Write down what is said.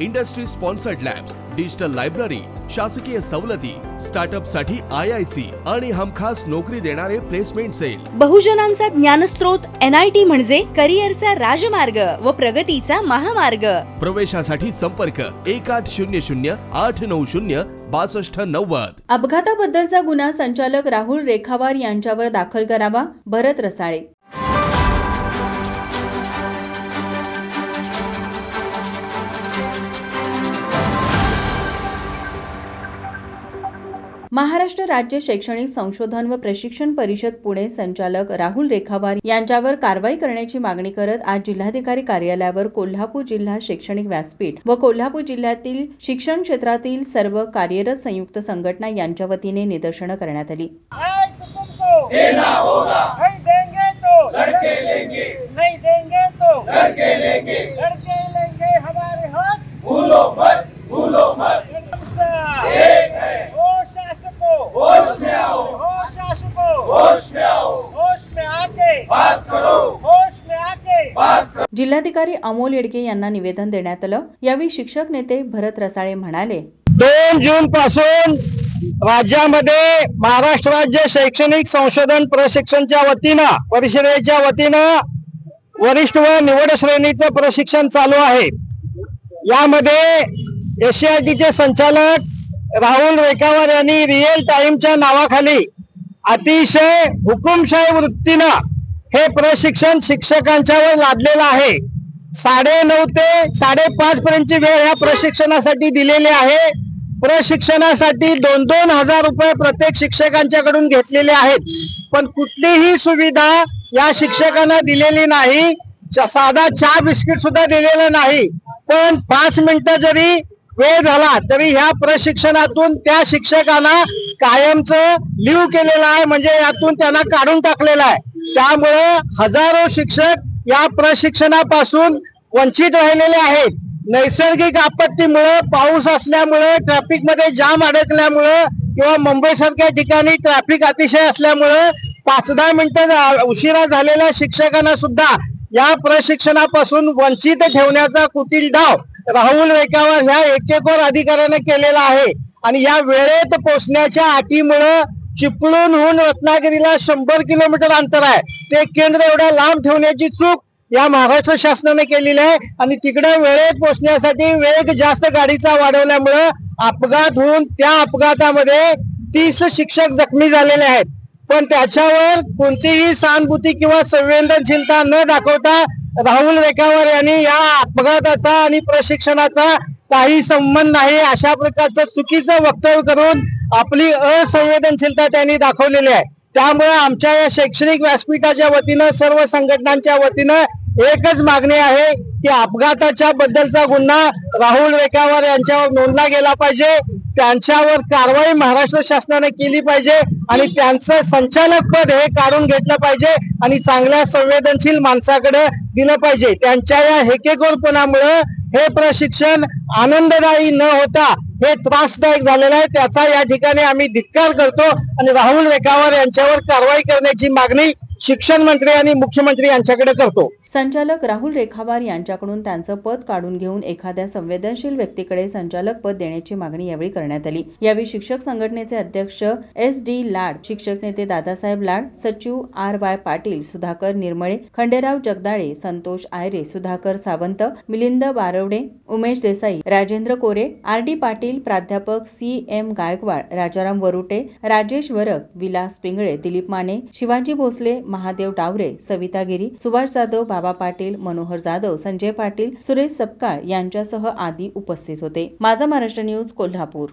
industry sponsored labs digital library शासकीय सवलती स्टार्टअपसाठी I I C आणि हमखास नोकरी देणारे प्लेसमेंट सेल. बहुजनांचा ज्ञानस्रोत एन आय टी म्हणजे करिअरचा राजमार्ग व प्रगतीचा महामार्ग. प्रवेशासाठी संपर्क एक आठ शून्य शून्य आठ नऊ शून्य बासष्ट नव्वद. अपघाताबद्दलचा गुन्हा संचालक राहुल रेखावार यांच्यावर दाखल करावा भरत रसाळे. महाराष्ट्र राज्य शैक्षणिक संशोधन व प्रशिक्षण परिषद पुणे संचालक राहुल रेखावार यांच्यावर कारवाई करण्याची मागणी करत आज जिल्हाधिकारी कार्यालयावर कोल्हापूर जिल्हा शैक्षणिक व्यासपीठ व कोल्हापूर जिल्ह्यातील शिक्षण क्षेत्रातील सर्व कार्यरत संयुक्त संघटना यांच्या वतीने निदर्शनं करण्यात आली. जिल्हाधिकारी अमोल येडके यांना निवेदन देण्यात आलं. यावेळी शिक्षक नेते भरत रसाळे म्हणाले दोन जून पासून राज्यामध्ये महाराष्ट्र राज्य शैक्षणिक संशोधन प्रशिक्षणच्या वतीनं परिषदेच्या वतीनं वरिष्ठ व निवड श्रेणीचं प्रशिक्षण चालू आहे. यामध्ये एसीआयटीचे संचालक राहुल रेखावर यांनी रिअल टाइमच्या नावाखाली अतिशय हुकुमशाही वृत्तीनं हे प्रशिक्षण शिक्षकांच्यावर लादलेलं आहे. साडे नऊ ते साडेपाच पर्यंतची वेळ ह्या प्रशिक्षणासाठी दिलेली आहे. प्रशिक्षणासाठी दोन दोन हजार रुपये प्रत्येक शिक्षकांच्याकडून घेतलेले आहेत. पण कुठलीही सुविधा या शिक्षकांना दिलेली नाही. साधा चहा बिस्किट सुद्धा दिलेलं नाही. पण पाच मिनिटं जरी वेळ झाला तरी ह्या प्रशिक्षणातून त्या शिक्षकांना कायमचं लिव्ह केलेलं आहे. म्हणजे यातून त्यांना काढून टाकलेलं आहे. त्यामुळं हजारो शिक्षक या प्रशिक्षणापासून वंचित राहिलेले आहेत. नैसर्गिक आपत्तीमुळे पाऊस असल्यामुळे ट्रॅफिकमध्ये जाम अडकल्यामुळं किंवा मुंबई सारख्या ठिकाणी ट्रॅफिक अतिशय असल्यामुळं पाच दहा मिनिटं उशिरा झालेल्या शिक्षकांना सुद्धा या प्रशिक्षणापासून वंचित ठेवण्याचा कुटील डाव राहुल रेखावर ह्या एकेकोर अधिकाऱ्याने केलेला आहे. आणि या वेळेत पोचण्याच्या अटीमुळं चिपळूणहून रत्नागिरीला शंभर किलोमीटर अंतर आहे. ते केंद्र एवढ्या लांब ठेवण्याची चूक या महाराष्ट्र शासनाने केलेली आहे. आणि तिकडे वेळेत पोहोचण्यासाठी वेग जास्त गाडीचा वाढवल्यामुळं अपघात होऊन त्या अपघातामध्ये तीस शिक्षक जखमी झालेले आहेत. पण त्याच्यावर कोणतीही सहानुभूती किंवा संवेदनशीलता न दाखवता राहुल रेखावर यांनी या अपघाताचा आणि प्रशिक्षणाचा काही संबंध नाही अशा प्रकारचं चुकीचं वक्तव्य करून आपली असंवेदनशीलता त्यांनी दाखवलेली आहे. त्यामुळे आमच्या या शैक्षणिक व्यासपीठाच्या वतीनं सर्व संघटनांच्या वतीनं एकच मागणी आहे की अपघाताच्या बद्दलचा गुन्हा राहुल रेखावर यांच्यावर नोंदला गेला पाहिजे. त्यांच्यावर कारवाई महाराष्ट्र शासनाने केली पाहिजे आणि त्यांचं संचालक पद हे काढून घेतलं पाहिजे आणि चांगल्या संवेदनशील माणसाकडे दिलं पाहिजे. त्यांच्या या हेकेखोरपणामुळं हे प्रशिक्षण आनंददायी न होता हे त्रासदायक झालेलं आहे. त्याचा या ठिकाणी आम्ही धिक्कार करतो आणि राहुल रेखावर यांच्यावर कारवाई करण्याची मागणी शिक्षण मंत्री आणि मुख्यमंत्री यांच्याकडे करतो. संचालक राहुल रेखावार यांच्याकडून त्यांचं पद काढून घेऊन एखाद्या संवेदनशील व्यक्तीकडे संचालक पद देण्याची मागणी यावेळी करण्यात आली. यावेळी शिक्षक संघटनेचे अध्यक्ष एस डी लाड शिक्षक नेते दादासाहेब लाड सचिव R Y Patil Sudhakar Nirmale Khanderao Jagdale Santosh Ayre Sudhakar Sawant Milind Barwade Umesh Desai Rajendra Kore R D Patil प्राध्यापक सी एम गायकवाड राजाराम वरुटे राजेश वरक विलास पिंगळे दिलीप माने शिवाजी भोसले महादेव डावरे सविता गिरी सुभाष जाधव बाबा पाटील मनोहर जाधव संजय पाटील सुरेश सपकाळ यांच्यासह आदी उपस्थित होते. माझा महाराष्ट्र न्यूज कोल्हापूर.